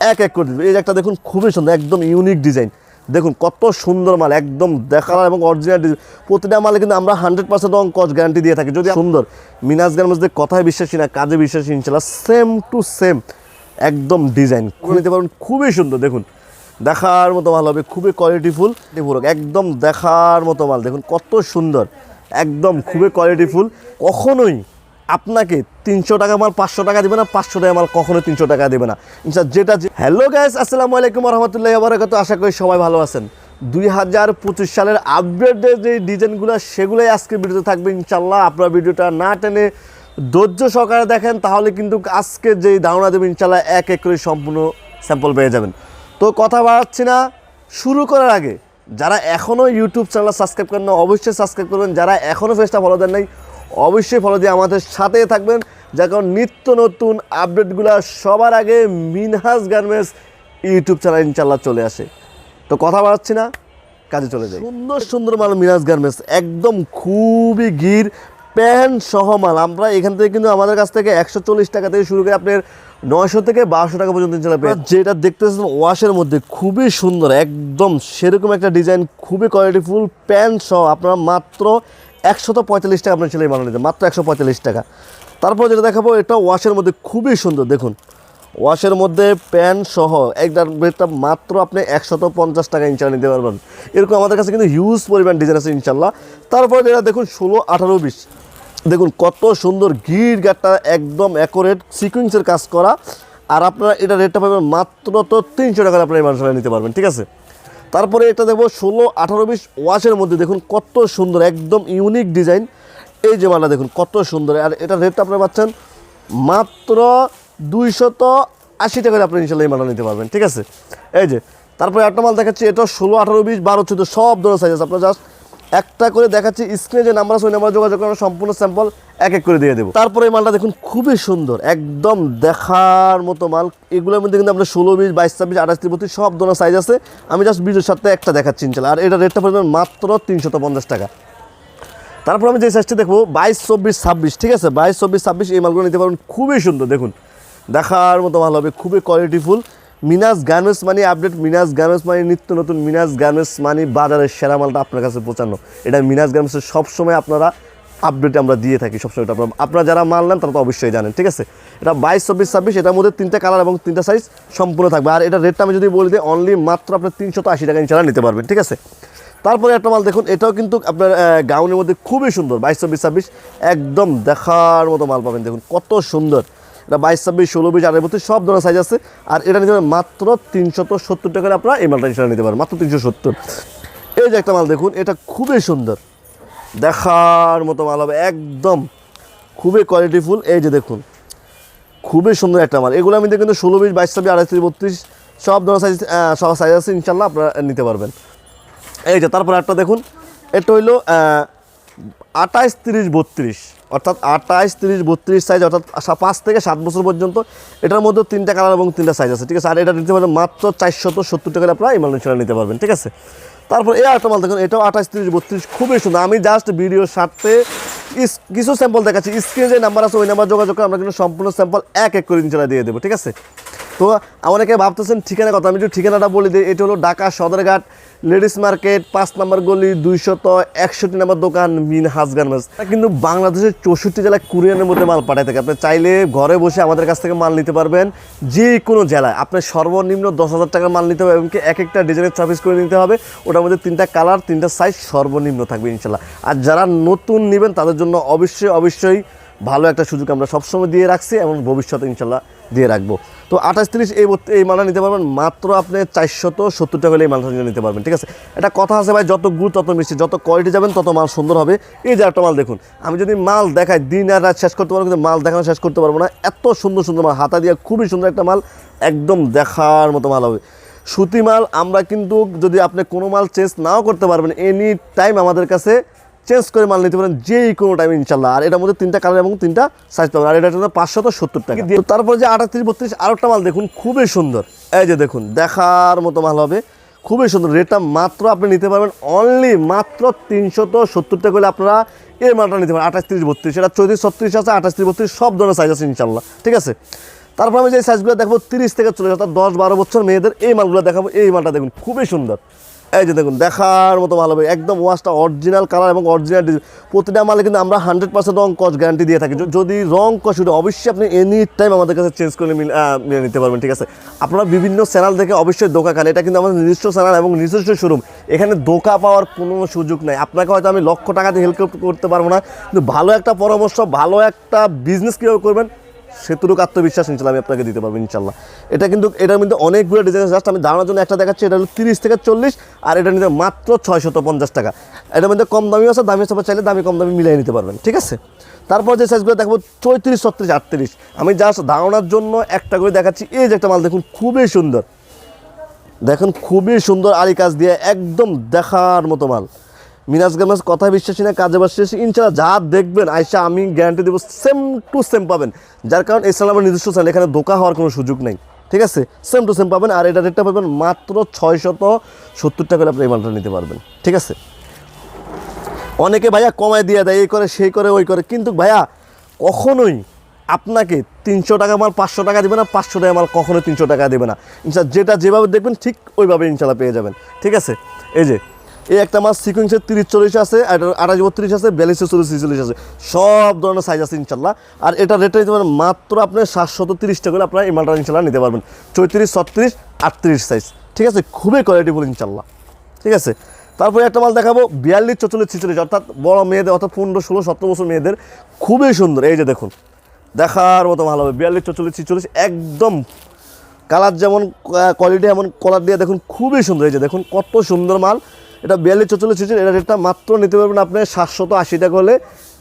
এক এক করে দিবে। এই একটা দেখুন খুবই সুন্দর, একদম ইউনিক ডিজাইন দেখুন কত সুন্দর মাল, একদম দেখার এবং অরিজিনাল প্রতিটা মালে কিন্তু আমরা হান্ড্রেড পার্সেন্ট রং কচ গ্যারান্টি দিয়ে থাকি। যদি সুন্দর। মিনাজ গার্মেন্টস দিয়ে কথায় বিশ্বাসী না, কাজে বিশ্বাসী, ইনশাল্লাহ সেম টু সেম একদম ডিজাইন নিতে পারবেন, খুবই সুন্দর, দেখুন। দেখার মতো মাল হবে, খুবই কোয়ালিটিফুল একদম দেখার মতো মাল, দেখুন কত সুন্দর। একদম খুবই কোয়ালিটিফুল কখনোই আপনাকে তিনশো টাকা মাল, পাঁচশো টাকা দেবে না, পাঁচশো টাকা মাল কখনো তিনশো টাকা দেবে না। ইনশাল্লাহ যেটা হ্যালো গ্যাস আসসালামু আলাইকুম রহমতুল্লাহ আবরাকাত আশা করি সবাই ভালো আছেন। দুই হাজার পঁচিশ সালের আপডেটের যে ডিজাইনগুলো, সেগুলোই আজকে ভিডিওতে থাকবে ইনশাল্লাহ আপনার ভিডিওটা না টেনে ধৈর্য সহকারে দেখেন, তাহলে কিন্তু আজকে যেই ধারণা দেবেন ইনশাল্লাহ এক এক করে সম্পূর্ণ স্যাম্পল পেয়ে যাবেন। তো কথা বাড়াচ্ছি না, শুরু করার আগে, যারা এখনও ইউটিউব চ্যানেল সাবস্ক্রাইব করেন না, অবশ্যই সাবস্ক্রাইব করবেন। যারা এখনও ফেসটা ফলো দেন নাই অবশ্যই ফলো দিয়ে আমাদের সাথে থাকবেন। যার কারণ নিত্য নতুন আপডেটগুলো সবার আগে মিনহাজ গার্মেন্টস ইউটিউব চ্যানেল ইনশাল্লাহ চলে আসে। তো কথা বাড়াচ্ছি না কাজে চলে যাই। সুন্দর সুন্দর মাল মিনাজ গার্মেন্টস একদম খুবই গির প্যান্ট সহ মাল। আমরা এখান থেকে কিন্তু আমাদের কাছ থেকে একশো চল্লিশ টাকা থেকে শুরু করে আপনার নয়শো থেকে বারোশো টাকা পর্যন্ত ইনশাল্লাহ পেয়ে যেটা দেখতেছেন ওয়াশের মধ্যে খুবই সুন্দর একদম সেরকম একটা ডিজাইন খুবই কোয়ালিটিফুল প্যান্ট সহ। আপনারা মাত্র একশত পঁয়তাল্লিশ টাকা আপনার ছেলে বানানো নিতে মাত্র একশো পঁয়তাল্লিশ টাকা। তারপর যেটা দেখাবো, এটা ওয়াশের মধ্যে খুবই সুন্দর, দেখুন। ওয়াশের মধ্যে প্যান্ট সহ একটা বেডটা মাত্র আপনি একশত পঞ্চাশ টাকা ইনশাল্লাহ নিতে পারবেন। এরকম আমাদের কাছে কিন্তু হিউজ পরিমাণ ডিজাইন আছে ইনশাল্লাহ। তারপরে যেটা দেখুন, ষোলো আঠারো বিশ দেখুন, কত সুন্দর গির গাটটা একদম অ্যাকোরেট সিকুয়েন্সের কাজ করা। আর আপনারা এটা রেটটা পাবেন মাত্র তো তিনশো টাকা আপনার এই মানুষরা নিতে পারবেন, ঠিক আছে? তারপরে এটা দেখব ষোলো, আঠারো, বিশ ওয়াশের মধ্যে দেখুন কত সুন্দর, একদম ইউনিক ডিজাইন এই যে মালটা দেখুন, কত সুন্দর। আর এটা রেটটা আপনারা পাচ্ছেন মাত্র দুইশত আশি টাকায় আপনি ইনশাল্লাহ এই মালটা নিতে পারবেন, ঠিক আছে? এই যে, তারপরে একটা মাল দেখাচ্ছি, এটা ষোলো, আঠারো, বিশ, বারো, চোদ্দ, সব ধরনের সাইজ আছে আপনার জাস্ট একটা করে দেখাচ্ছি স্ক্রিনে যে নাম্বার আছে, ওই নাম্বারে যোগাযোগ করে সম্পূর্ণ স্যাম্পল এক এক করে দিয়ে দেবো। তারপরে এই মালটা দেখুন, খুবই সুন্দর, একদম দেখার মতো মাল। এগুলোর মধ্যে কিন্তু আপনার ষোলো বিশ, বাইশ, ছাব্বিশ, আঠাশ ত্রিপত্রিশ সব ধরনের সাইজ আছে। আমি জাস্ট ভিডিওর সাথে একটা দেখাচ্ছি ইনশাল্লাহ। আর এটা রেটটা পড়বে মাত্র তিনশত পঞ্চাশ টাকা। তারপর আমি যে সাইজটা দেখব, বাইশ, চব্বিশ, ছাব্বিশ, ঠিক আছে? বাইশ, চব্বিশ, ছাব্বিশ, এই মালগুলো নিতে পারবেন, খুবই সুন্দর, দেখুন। দেখার মতো মাল হবে, খুবই কোয়ালিটিফুল মিনাস গার্মেন্টস মানে আপডেট, মিনাস গার্মেন্টস মানে নিত্য নতুন, মিনাস গার্মেন্টস মানে বাজারের সেরা মালটা আপনার কাছে পৌঁছানো। এটা মিনাস গার্মেন্টসের সবসময় আপনারা আপডেট আমরা দিয়ে থাকি, সবসময় এটা আপনারা আপনারা যারা মাল নেন তারা তো অবশ্যই জানেন, ঠিক আছে? এটা বাইশ, চব্বিশ, ছাব্বিশ, এটার মধ্যে তিনটা কালার এবং তিনটা সাইজ সম্পূর্ণ থাকবে। আর এটা রেটটা আমি যদি বলে দিই অনলি মাত্র আপনার তিনশত আশি টাকা ইনশাল্লাহ নিতে পারবেন, ঠিক আছে? তারপরে একটা মাল দেখুন, এটাও কিন্তু আপনার গাউনের মধ্যে খুবই সুন্দর, বাইশ, চব্বিশ, ছাব্বিশ, একদম দেখার মতো মাল পাবেন। দেখুন কত সুন্দর। এটা বাইশ, ছাব্বিশ, ষোলো, বিশ আটের মধ্যে সব ধরনের সাইজ আছে। আর এটা নিতে মাত্র তিনশত সত্তর টাকায় আপনারা এই মালটা ইনশাল্লাহ নিতে পারেন, মাত্র তিনশো সত্তর। এই যে একটা মাল দেখুন, এটা খুবই সুন্দর। দেখার মতো মাল হবে, একদম খুবই কোয়ালিটিফুল এই যে দেখুন, খুবই সুন্দর একটা মাল। এগুলো আমি কিন্তু ষোলো, বিশ, বাইশ, ছাব্বিশ তিরিশ বত্রিশ, সব ধরনের সাইজ সব সাইজ আছে ইনশাল্লাহ আপনারা নিতে পারবেন। এই যে তারপর একটা দেখুন, এটা হইল আঠাইশ তিরিশ, বত্রিশ। অর্থাৎ আঠাশ, তিরিশ, বত্রিশ সাইজ অর্থাৎ পাঁচ থেকে সাত বছর পর্যন্ত এটার মধ্যে তিনটা কালার এবং তিনটা সাইজ আছে, ঠিক আছে? আর এটা নিতে পারবেন মাত্র চারশত সত্তর টাকা আপনারা এই মাল ইনশাল্লাহ নিতে পারবেন, ঠিক আছে? তারপর এই আরেকটা মাল দেখুন, এটাও আঠাশ, তিরিশ, বত্রিশ, খুবই সুন্দর। আমি জাস্ট ভিডিওর সাথে কিছু স্যাম্পল দেখাচ্ছি। স্ক্রিনে যে নাম্বার আছে, ওই নাম্বার যোগাযোগ করে আমরা কিন্তু সম্পূর্ণ স্যাম্পল এক এক করে ইনশাল্লাহ দিয়ে দেবো, ঠিক আছে? তো অনেকে ভাবতেছেন ঠিকানা কথা। আমি একটু ঠিকানাটা বলে দিই, এটা হলো ঢাকা সদরঘাট, লেডিস মার্কেট, পাঁচ নম্বর গলি, দুইশত একষট্টি নম্বর দোকান মিন হাজ গার্মেন্টস কিন্তু বাংলাদেশের চৌষট্টি জেলায় কুরিয়ানের মধ্যে মাল পাঠায় থাকে। আপনি চাইলে ঘরে বসে আমাদের কাছ থেকে মাল নিতে পারবেন। যে কোনো জেলায়। আপনার সর্বনিম্ন দশ হাজার টাকার মাল নিতে হবে এবং এক একটা ডিজাইনের সার্ভিস করে নিতে হবে। ওটার মধ্যে তিনটা কালার, তিনটা সাইজ সর্বনিম্ন থাকবে ইনশাল্লাহ আর যারা নতুন নেবেন, তাদের জন্য অবশ্যই অবশ্যই ভালো একটা সুযোগ আমরা সবসময় দিয়ে রাখছি এবং ভবিষ্যতে ইনশাল্লাহ দিয়ে রাখব। তো আঠাশ তিরিশ এই এই মালটা নিতে পারবেন, মাত্র আপনি চারশত সত্তর টাকা হলে এই মালটা নিতে পারবেন, ঠিক আছে? এটা কথা আছে ভাই, যত গুড়, তত মিষ্টি, যত কোয়ালিটি যাবেন, তত মাল সুন্দর হবে। এই যে একটা মাল দেখুন, আমি যদি মাল দেখাই, দিন আর রাত শেষ করতে পারব, কিন্তু মাল দেখানো শেষ করতে পারব না। এত সুন্দর সুন্দর মাল, হাতা দিয়ে খুবই সুন্দর একটা মাল, একদম দেখার মতো মাল হবে। সুতি মাল আমরা কিন্তু যদি আপনি কোনো মাল চেঞ্জ নাও করতে পারবেন এনি টাইম আমাদের কাছে চেঞ্জ করে মাল নিতে পারেন যে কোনো টাইম ইনশাল্লাহ আর এটার মধ্যে তিনটা কালার এবং তিনটা সাইজ পাবেন। আর এটা হচ্ছে পাঁচশত সত্তর টাকা। তো তারপর যে আটাত্রিশ, বত্রিশ আর একটা মাল দেখুন, খুবই সুন্দর। এই যে দেখুন, দেখার মতো মাল হবে। খুবই সুন্দর। রেটটা মাত্র আপনি নিতে পারবেন অনলি মাত্র তিনশত সত্তর টাকা হলে আপনারা এই মালটা নিতে পারেন। আঠাশ তিরিশ বত্রিশ, এটা চৌত্রিশ, ছত্রিশ আছে আঠাশ তিরিশ বত্রিশ, সব ধরনের সাইজ আছে ইনশাল্লাহ ঠিক আছে? তারপর আমি যে সাইজগুলো দেখব, তিরিশ থেকে চল্লিশ, অর্থাৎ দশ, বারো বছর মেয়েদের, এই মালগুলো দেখাবো। এই মালটা দেখুন, খুবই সুন্দর। এই যে দেখুন, দেখার মতো ভালো হবে। একদম ওয়াশটা অরিজিনাল কালার এবং অরিজিনাল প্রতিটা মালে কিন্তু আমরা হান্ড্রেড পার্সেন্ট রং কস গ্যারান্টি দিয়ে থাকি। যদি রং কস ওটা অবশ্যই আপনি এনি টাইম আমাদের কাছে চেঞ্জ করে নিয়ে নিতে পারবেন, ঠিক আছে? আপনারা বিভিন্ন চ্যানেল থেকে অবশ্যই দোকা খান। এটা কিন্তু আমাদের নিজস্ব চ্যানেল এবং নিজস্ব শোরুম এখানে দোকা পাওয়ার কোনো সুযোগ নেই। আপনাকে হয়তো আমি লক্ষ টাকা দিয়ে হেল্প করতে পারব না। কিন্তু ভালো একটা পরামর্শ, ভালো একটা বিজনেস কীভাবে করবেন। সেতুটুকু আত্মবিশ্বাস ইনশাল্লাহ আমি আপনাকে দিতে পারব ইনশাল্লাহ। এটা কিন্তু এটার মধ্যে অনেকগুলো ডিজাইন জাস্ট আমি দাঁড়ানোর জন্য একটা দেখাচ্ছি, এটা হলো তিরিশ থেকে চল্লিশ, আর এটা নিতে মাত্র ছয়শত পঞ্চাশ টাকা। এটার মধ্যে কম দামি আছে দামি আছে চাইলে দামি কম দামি মিলিয়ে নিতে পারবেন, ঠিক আছে? তারপর যে সাইজগুলো দেখব চৌত্রিশ ছত্রিশ, আটত্রিশ। আমি জাস্ট ধারণার জন্য একটা করে দেখাচ্ছি, এই যে একটা মাল দেখুন, খুবই সুন্দর। দেখুন, খুবই সুন্দর আরি কাজ দিয়ে একদম দেখার মতো মাল। মিনাজ গার্মেন্টস কথা বিশ্বাসী না, কাজে বিশ্বাসী ইনশাল্লাহ যা দেখবেন আইসা আমি গ্যারান্টি দেবো সেম টু সেম পাবেন। যার কারণ এছাড়া আমার নিজস্ব চ্যানেল এখানে দোকা হওয়ার কোনো সুযোগ নেই। ঠিক আছে? সেম টু সেম পাবেন, আর এটা রেটটা পাবেন মাত্র ছয়শত সত্তর টাকা আপনি এই মালটা নিতে পারবেন। ঠিক আছে? অনেকে ভাইয়া কমায় দিয়ে দেয়, এই করে, সেই করে, ওই করে। কিন্তু ভাইয়া, কখনোই আপনাকে তিনশো টাকা মাল, পাঁচশো টাকা দেবে না, পাঁচশো টাকা মাল কখনোই তিনশো টাকা দেবে না। ইনশাল্লাহ যেটা যেভাবে দেখবেন, ঠিক ওইভাবে ইনশাল্লাহ পেয়ে যাবেন। ঠিক আছে? এই যে এই একটা মাছ সিকুয়েন্সের তিরিশ চল্লিশ আছে আড়াই বত্রিশ আছে বিয়াল্লিশশো চল্লিশ চল্লিশ আছে। সব ধরনের সাইজ আছে ইনশাল্লাহ। আর এটা রেটটা নিতে মাত্র আপনি সাতশত তিরিশ টাকা করে আপনার এই মালটা ইনশাল্লাহ নিতে পারবেন। চৌত্রিশ, ছত্রিশ, আটত্রিশ সাইজ ঠিক আছে? খুবই কোয়ালিটিফুল ইনশাল্লাহ। ঠিক আছে? তারপরে একটা মাল দেখাবো, বিয়াল্লিশ চল্লিশ ছিচল্লিশ, অর্থাৎ বড় মেয়েদের, অর্থাৎ পনেরো, ষোলো, সতেরো বছর মেয়েদের। খুবই সুন্দর। এই যে দেখুন, দেখার মতো ভালো হবে। বিয়াল্লিশ চল্লিশ ছিচল্লিশ, একদম কালার যেমন কোয়ালিটি এমন কলার দিয়ে দেখুন, খুবই সুন্দর। এই যে দেখুন, কত সুন্দর মাল। এটা বিয়াল্লিশ চল্লিশ ছিচল্লিশ এটা রেটটা মাত্র নিতে পারবেন আপনি সাতশত আশি টাকা হলে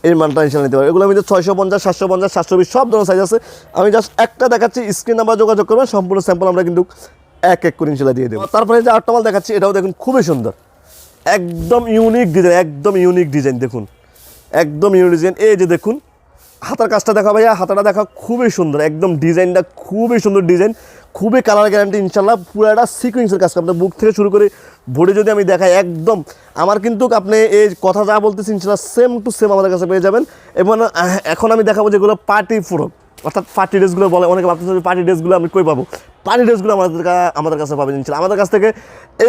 এই মালটা ইনশাল নিতে পারবেন। এগুলো আমি ছয়শো পঞ্চাশ, সাতশো পঞ্চাশ, সাতশো বিশ, সব ধরনের সাইজ আছে। আমি জাস্ট একটা দেখাচ্ছি স্ক্রিন নাম্বার যোগাযোগ করবেন, সম্পূর্ণ স্যাম্পল আমরা কিন্তু এক এক করে ইনশাল্লাহ দিয়ে দেবো। তারপরে যে আটটা মাল দেখাচ্ছি, এটাও দেখুন, খুবই সুন্দর। একদম ইউনিক ডিজাইন একদম ইউনিক ডিজাইন দেখুন। একদম ইউনিক ডিজাইন এই যে দেখুন হাতার কাজটা দেখা ভাইয়া, হাতাটা দেখা খুবই সুন্দর, একদম ডিজাইনটা খুবই সুন্দর ডিজাইন, খুবই কালার গ্যারান্টি ইনশাল্লাহ পুরো একটা সিকুয়েন্সের কাজ আপনার বুক থেকে শুরু করে বডি যদি আমি দেখাই, একদম আমার কিন্তু আপনি এই কথা যা বলতেছি ইনশাল্লাহ সেম টু সেম আমাদের কাছে পেয়ে যাবেন। এবং এখন আমি দেখাবো যেগুলো পার্টি ফ্রক অর্থাৎ পার্টি ড্রেসগুলো বলে, অনেকে ভাবতেছে পার্টি ড্রেসগুলো আমি কই পাবো? পার্টি ড্রেসগুলো আমাদের আমাদের কাছে পাবেন ইনশাল্লাহ আমাদের কাছ থেকে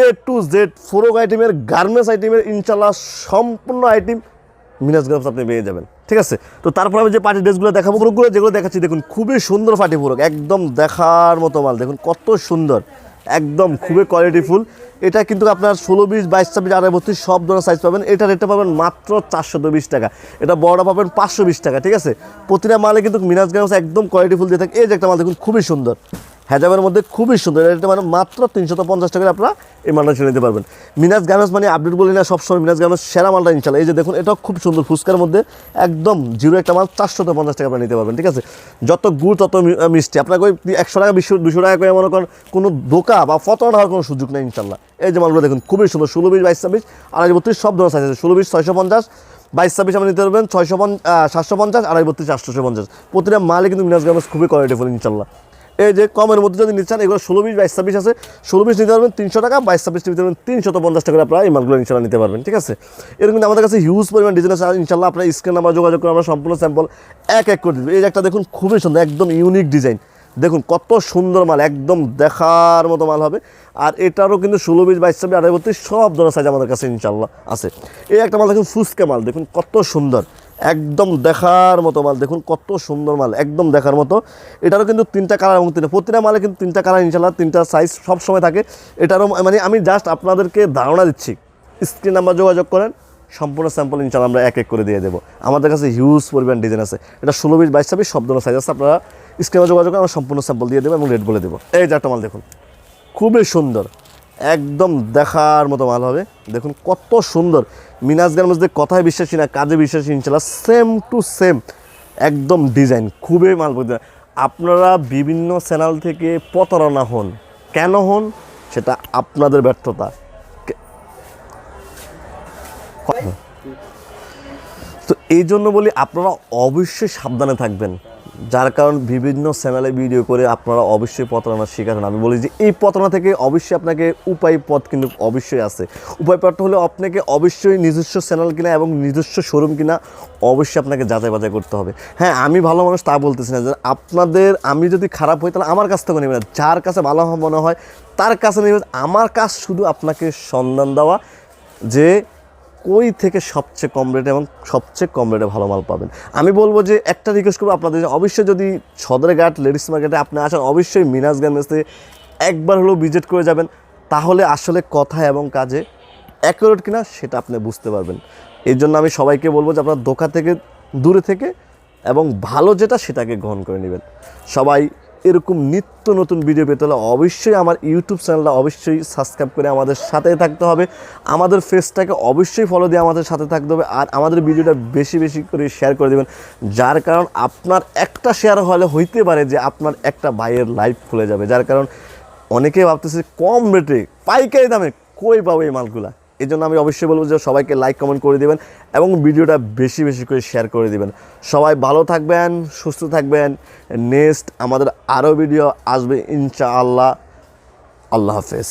এ টু জেড ফোরক আইটেমের গার্মেন্টস আইটেমের ইনশাল্লাহ সম্পূর্ণ আইটেম মিনাজ গ্রামস আপনি পেয়ে যাবেন। ঠিক আছে? তো তারপর আমি যে পার্টি ড্রেসগুলো দেখাবো পুরোগুলো যেগুলো দেখাচ্ছি, দেখুন, খুবই সুন্দর পার্টি পুরো একদম দেখার মতো মাল, দেখুন, কত সুন্দর, একদম খুবই কোয়ালিটিফুল এটা কিন্তু আপনার ষোলো বিশ, বাইশ, ছাব্বিশ আড়াই বত্রিশ, সব ধরনের সাইজ পাবেন। এটা রেটটা পাবেন মাত্র চারশো বিশ টাকা। এটা বড়টা পাবেন পাঁচশো বিশ টাকা, ঠিক আছে? প্রতিটা মালে কিন্তু মিনাজ গ্রামস একদম কোয়ালিটিফুল দিয়ে থাকে। এই যে একটা মাল, দেখুন, খুবই সুন্দর। হেজাবের মধ্যে খুবই সুন্দর। এটা মানে মাত্র তিনশত পঞ্চাশ টাকায় আপনারা এই মালটা ছেড়ে নিতে পারবেন। মিনাজ গার্মেন্টস মানে আপডেট বলি না, সবসময় মিনাজ গার্মেন্টস সেরা মালটা ইনশাল্লাহ এই যে দেখুন, এটাও খুব সুন্দর ফুচকার মধ্যে একদম জিরো একটা মাল চারশত পঞ্চাশ টাকা আপনারা নিতে পারবেন, ঠিক আছে? যত গুড়, তত মিষ্টি। আপনাকে ওই একশো টাকা বিশ দুশো টাকা করে মনে করেন কোনো দোকা বা ফতন হওয়ার কোনো সুযোগ নেই ইনশাল্লাহ এই যে মালগুলো দেখুন, খুবই সুন্দর, ষোলো বিশ বাইশ, ছাব্বিশ, আড়াই, বত্রিশ, সব ধরনের সাইজ আছে। ষোলো বিশ ছয়শো পঞ্চাশ, বাইশ, ছাব্বিশ আপনি নিতে পারবেন ছয়শো পঞ্চাশ সাতশো পঞ্চাশ, আড়াই, বত্রিশ আটশোশো পঞ্চাশ। প্রতিটা মালে কিন্তু মিনাজ গার্মেন্টস খুবই কোয়ালিটিফুল ইনশাল্লাহ এই যে কমের মধ্যে যদি নিতে চান, এগুলো ষোলো বিশ বাইশ ছাব্বিশ আছে, ষোলো বিশ নিতে পারবেন, তিনশো টাকা বাইশ ছাব্বিশ নিতে পারবেন, তিনশত পঞ্চাশ টাকা আপনারা এই মালগুলো ইনশাল্লাহ নিতে পারবেন, ঠিক আছে? এরকম কিন্তু আমাদের কাছে হিউজ পরিমাণ ডিজাইন আছে ইনশাল্লাহ আপনার স্ক্রিন নাম্বার যোগাযোগ করে আমরা সম্পূর্ণ স্যাম্পল এক এক করে দেবো। এই একটা দেখুন, খুবই সুন্দর, একদম ইউনিক ডিজাইন দেখুন, কত সুন্দর মাল, একদম দেখার মতো মাল হবে। আর এটারও কিন্তু ষোলো বিশ বাইশ ছাব্বিশ আড়াই বত্রিশ সব ধরনের সাইজ আমাদের কাছে ইনশাল্লাহ আছে। এই একটা মাল দেখুন ফুসকে মাল, দেখুন কত সুন্দর। একদম দেখার মতো মাল। দেখুন কত সুন্দর মাল, একদম দেখার মতো। এটারও কিন্তু তিনটা কালার এবং তিনটা প্রতিটা মালে কিন্তু তিনটা কালার ইনশাল্লাহ তিনটা সাইজ সব সময় থাকে। এটারও মানে আমি জাস্ট আপনাদেরকে ধারণা দিচ্ছি। স্ক্রিন নাম্বার যোগাযোগ করেন, সম্পূর্ণ স্যাম্পল ইনশাল্লাহ আমরা এক এক করে দিয়ে দেবো। আমাদের কাছে হিউজ পরিমাণ ডিজাইন আছে। এটা ষোলো বিশ বাইশ ছাব্বিশ, সব ধরনের সাইজ আছে। আপনারা স্ক্রিনে যোগাযোগ করে আমরা সম্পূর্ণ স্যাম্পল দিয়ে দেবো এবং রেট বলে দেবো। এই যে একটা মাল দেখুন, খুবই সুন্দর। একদম দেখার মতো মাল হবে। দেখুন কত সুন্দর। মিনাজ গার্মেন্টস দিয়ে কথায় বিশ্বাসী না, কাজে বিশ্বাসী, ইনশাল্লাহ সেম টু সেম একদম ডিজাইন খুবই মাল আপনারা বিভিন্ন চ্যানেল থেকে প্রতারণা হন। কেন হন? সেটা আপনাদের ব্যর্থতা। তো এই জন্য বলি আপনারা অবশ্যই সাবধানে থাকবেন। যার কারণ বিভিন্ন চ্যানেলে ভিডিও করে আপনারা অবশ্যই প্রতারণার শিকার হন। আমি বলি যে এই প্রতারণা থেকে অবশ্যই আপনাকে উপায় পথ কিন্তু অবশ্যই আছে। উপায় পথটা হলে আপনাকে অবশ্যই নিজস্ব চ্যানেল কিনা এবং নিজস্ব শোরুম কিনা অবশ্যই আপনাকে যাচাই বাজাই করতে হবে। হ্যাঁ আমি ভালো মানুষ তা বলতেছি না যে আপনাদের আমি যদি খারাপ হই তাহলে আমার কাছ থেকে নেবেন না। যার কাছে ভালো মনে হয় তার কাছে নেবেন। আমার কাজ শুধু আপনাকে সন্ধান দেওয়া যে কই থেকে সবচেয়ে কম রেটে এবং সবচেয়ে কম রেটে ভালো মাল পাবেন? আমি বলব যে একটা রিকোয়েস্ট করব আপনাদের অবশ্যই যদি সদরঘাট লেডিস মার্কেটে আপনি আসেন, অবশ্যই মিনাজ গার্মেন্টসে একবার হলেও ভিজিট করে যাবেন। তাহলে আসলে কথা এবং কাজে অ্যাকুরেট কিনা সেটা আপনি বুঝতে পারবেন। এই জন্য আমি সবাইকে বলব যে আপনার দোকান থেকে, দূরে থেকে এবং ভালো যেটা সেটাকে গ্রহণ করে নেবেন। সবাই এরকম নিত্য নতুন ভিডিও পেতে হলে অবশ্যই আমার ইউটিউব চ্যানেলটা অবশ্যই সাবস্ক্রাইব করে আমাদের সাথে থাকতে হবে। আমাদের ফেসটাকে অবশ্যই ফলো দিয়ে আমাদের সাথে থাকতে হবে আর আমাদের ভিডিওটা বেশি বেশি করে শেয়ার করে দেবেন। যার কারণ আপনার একটা শেয়ার হলে হইতে পারে যে আপনার একটা ভাইয়ের লাইফ খুলে যাবে। যার কারণ অনেকেই ভাবতেছে কম রেটে পাইকারি দামে কই পাবো এই মালগুলা? এই জন্য আমি অবশ্যই বলব যে সবাইকে লাইক কমেন্ট করে দেবেন এবং ভিডিওটা বেশি বেশি করে শেয়ার করে দেবেন। সবাই ভালো থাকবেন, সুস্থ থাকবেন। নেক্সট আমাদের আরও ভিডিও আসবে, ইনশাআল্লাহ। আল্লাহ হাফেজ।